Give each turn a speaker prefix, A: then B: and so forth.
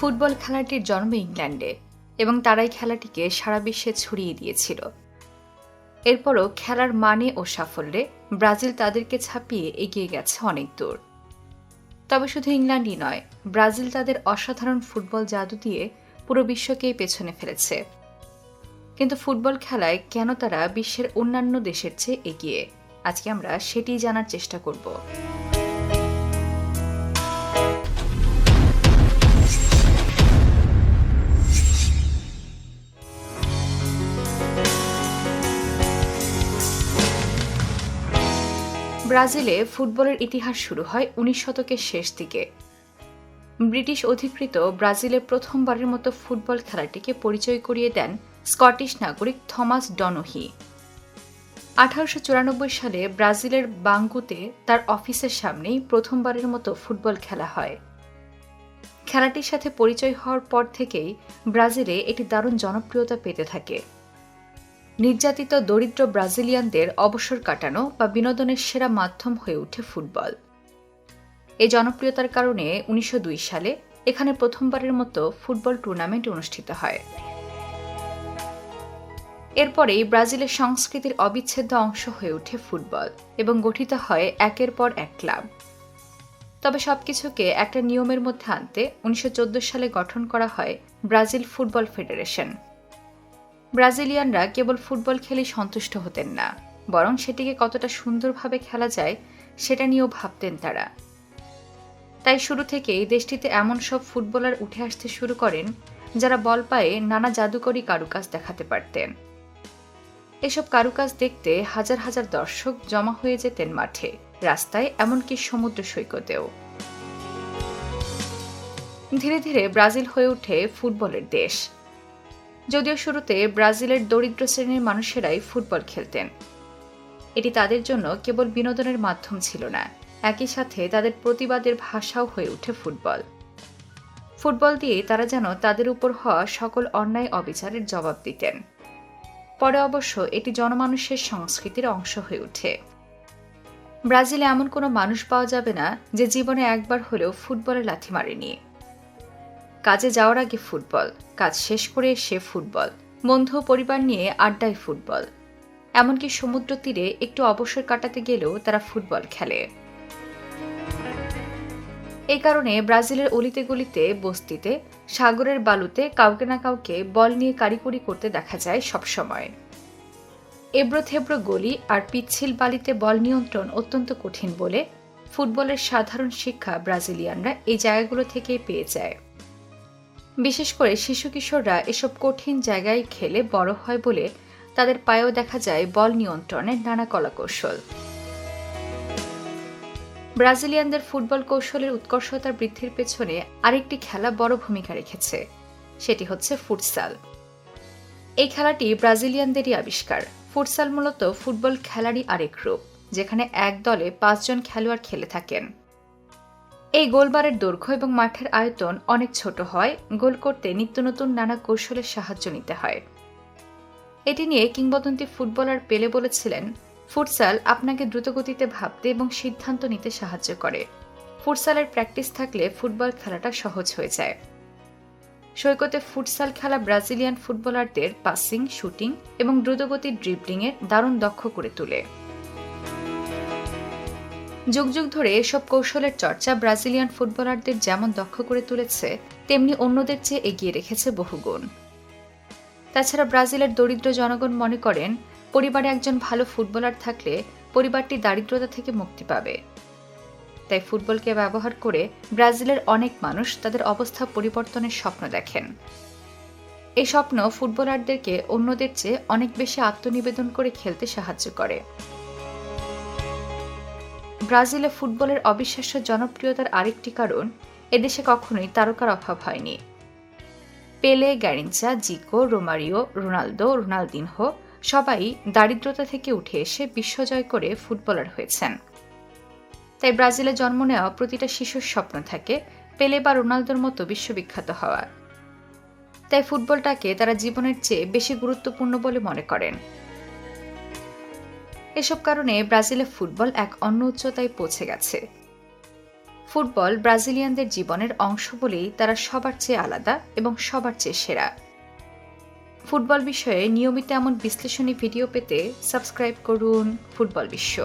A: Football খেলাটির জন্ম ইংল্যান্ডে এবং তারাই খেলাটিকে সারা বিশ্বে ছড়িয়ে দিয়েছিল। এরপরও খেলার মানে ও সাফল্যে ব্রাজিল তাদেরকে ছাপিয়ে এগিয়ে গেছে অনেক দূর। তবে শুধু ইংল্যান্ডই নয়, ব্রাজিল তাদের অসাধারণ ফুটবল জাদু দিয়ে পুরো বিশ্বকেই পেছনে ফেলেছে। কিন্তু ফুটবল খেলায় কেন তারা বিশ্বের অন্যান্য দেশের চেয়ে এগিয়ে? আজকে আমরা সেটি জানার চেষ্টা করব। ব্রাজিলে ফুটবলের ইতিহাস শুরু হয় উনিশ শতকের শেষ দিকে। ব্রিটিশ অধিকৃত ব্রাজিলে প্রথমবারের মতো ফুটবল খেলাটিকে পরিচয় করিয়ে দেন স্কটিশ নাগরিক থমাস ডনহি। আঠারোশো চুরানব্বই সালে ব্রাজিলের বাঙ্গুতে তার অফিসের সামনেই প্রথমবারের মতো ফুটবল খেলা হয়। খেলাটির সাথে পরিচয় হওয়ার পর থেকেই ব্রাজিলে এটি দারুণ জনপ্রিয়তা পেতে থাকে। নির্যাতিত দরিদ্র ব্রাজিলিয়ানদের অবসর কাটানো বা বিনোদনের সেরা মাধ্যম হয়ে ওঠে ফুটবল। এই জনপ্রিয়তার কারণে উনিশশো দুই সালে এখানে প্রথমবারের মতো ফুটবল টুর্নামেন্ট অনুষ্ঠিত হয়। এরপরেই ব্রাজিলের সংস্কৃতির অবিচ্ছেদ্য অংশ হয়ে ওঠে ফুটবল এবং গঠিত হয় একের পর এক ক্লাব। তবে সবকিছুকে একটা নিয়মের মধ্যে আনতে উনিশশো চোদ্দ সালে গঠন করা হয় ব্রাজিল ফুটবল ফেডারেশন। ব্রাজিলিয়ানরা কেবল ফুটবল খেলে সন্তুষ্ট হতেন না, বরং সেটিকে কতটা সুন্দরভাবে খেলা যায় সেটা নিয়েও ভাবতেন তারা। তাই শুরু থেকেই দেশটিতে এমন সব ফুটবলার উঠে আসতে শুরু করেন, যারা বল পায়ে নানা জাদুকরী কারুকাজ দেখাতে পারতেন। এসব কারুকাজ দেখতে হাজার হাজার দর্শক জমা হয়ে যেতেন মাঠে, রাস্তায় এমনকি সমুদ্র সৈকতেও। ধীরে ধীরে ব্রাজিল হয়ে ওঠে ফুটবলের দেশ। যদিও শুরুতে ব্রাজিলের দরিদ্র শ্রেণির মানুষেরাই ফুটবল খেলতেন। এটি তাদের জন্য কেবল বিনোদনের মাধ্যম ছিল না, একই সাথে তাদের প্রতিবাদের ভাষাও হয়ে ওঠে ফুটবল। ফুটবল দিয়ে তারা যেন তাদের উপর হওয়া সকল অন্যায় অবিচারের জবাব দিতেন। পরে অবশ্য এটি জনমানুষের সংস্কৃতির অংশ হয়ে ওঠে। ব্রাজিলে এমন কোনো মানুষ পাওয়া যাবে না যে জীবনে একবার হলেও ফুটবলে লাথি মারেনি। কাজে যাওয়ার আগে ফুটবল, কাজ শেষ করে সে ফুটবল, বন্ধু পরিবার নিয়ে আড্ডায় ফুটবল। এমনকি সমুদ্র তীরে একটু অবসর কাটাতে গেলেও তারা ফুটবল খেলে। এই কারণে ব্রাজিলের অলিতে গলিতে বস্তিতে, সাগরের বালুতে কাউকে না কাউকে বল নিয়ে কারিকুরি করতে দেখা যায় সবসময়। এব্রো থেব্রো গলি আর পিচ্ছিল বালিতে বল নিয়ন্ত্রণ অত্যন্ত কঠিন বলে ফুটবলের সাধারণ শিক্ষা ব্রাজিলিয়ানরা এই জায়গাগুলো থেকেই পেয়ে যায়। বিশেষ করে শিশু কিশোররা এসব কঠিন জায়গায় খেলে বড় হয় বলে তাদের পায়েও দেখা যায় বল নিয়ন্ত্রণের নানা কলাকৌশল। ব্রাজিলিয়ানদের ফুটবল কৌশলের উৎকর্ষতা বৃদ্ধির পেছনে আরেকটি খেলা বড় ভূমিকা রেখেছে, সেটি হচ্ছে ফুটসাল। এই খেলাটি ব্রাজিলিয়ানদেরই আবিষ্কার। ফুটসাল মূলত ফুটবল খেলারই আরেক রূপ, যেখানে এক দলে পাঁচজন খেলোয়াড় খেলে থাকেন। এই গোলবারের দৈর্ঘ্য এবং মাঠের আয়তন অনেক ছোট হয়, গোল করতে নিত্য নতুন নানা কৌশলের সাহায্য নিতে হয়। এটি নিয়ে কিংবদন্তি ফুটবলার পেলে বলেছিলেন, ফুটসাল আপনাকে দ্রুতগতিতে ভাবতে এবং সিদ্ধান্ত নিতে সাহায্য করে। ফুটসালের প্র্যাকটিস থাকলে ফুটবল খেলাটা সহজ হয়ে যায়। সৈকতে ফুটসাল খেলা ব্রাজিলিয়ান ফুটবলারদের পাসিং, শুটিং এবং দ্রুতগতির ড্রিবলিংয়ের দারুণ দক্ষ করে তোলে। যুগ যুগ ধরে এসব কৌশলের চর্চা ব্রাজিলিয়ান ফুটবলারদের যেমন দক্ষ করে তুলেছে, তেমনি অন্যদের চেয়ে এগিয়ে রেখেছে বহুগুণ। তাছাড়া ব্রাজিলের দরিদ্র জনগণ মনে করেন, পরিবারে একজন ভালো ফুটবলার থাকলে পরিবারটি দারিদ্রতা থেকে মুক্তি পাবে। তাই ফুটবলকে ব্যবহার করে ব্রাজিলের অনেক মানুষ তাদের অবস্থা পরিবর্তনের স্বপ্ন দেখেন। এই স্বপ্ন ফুটবলারদেরকে অন্যদের চেয়ে অনেক বেশি আত্মনিবেদন করে খেলতে সাহায্য করে। ব্রাজিলে ফুটবলের অবিশ্বাস্য জনপ্রিয়তার আরেকটি কারণ, এদেশে কখনোই তারকার অভাব হয়নি। Pele Garrincha Zico, Romario, Ronaldo, Ronaldinho সবাই দারিদ্রতা থেকে উঠে এসে বিশ্বজয় করে ফুটবলার হয়েছেন। তাই ব্রাজিলে জন্ম নেওয়া প্রতিটা শিশুর স্বপ্ন থাকে পেলে বা রোনালদোর মতো বিশ্ববিখ্যাত হওয়ার। তাই ফুটবলটাকে তারা জীবনের চেয়ে বেশি গুরুত্বপূর্ণ বলে মনে করেন। এসব কারণে ব্রাজিলে ফুটবল এক অন্য উচ্চতায় পৌঁছে গেছে। ফুটবল ব্রাজিলিয়ানদের জীবনের অংশ বলেই তারা সবার চেয়ে আলাদা এবং সবার চেয়ে সেরা। ফুটবল বিষয়ে নিয়মিত এমন বিশ্লেষণী ভিডিও পেতে সাবস্ক্রাইব করুন ফুটবল বিশ্ব।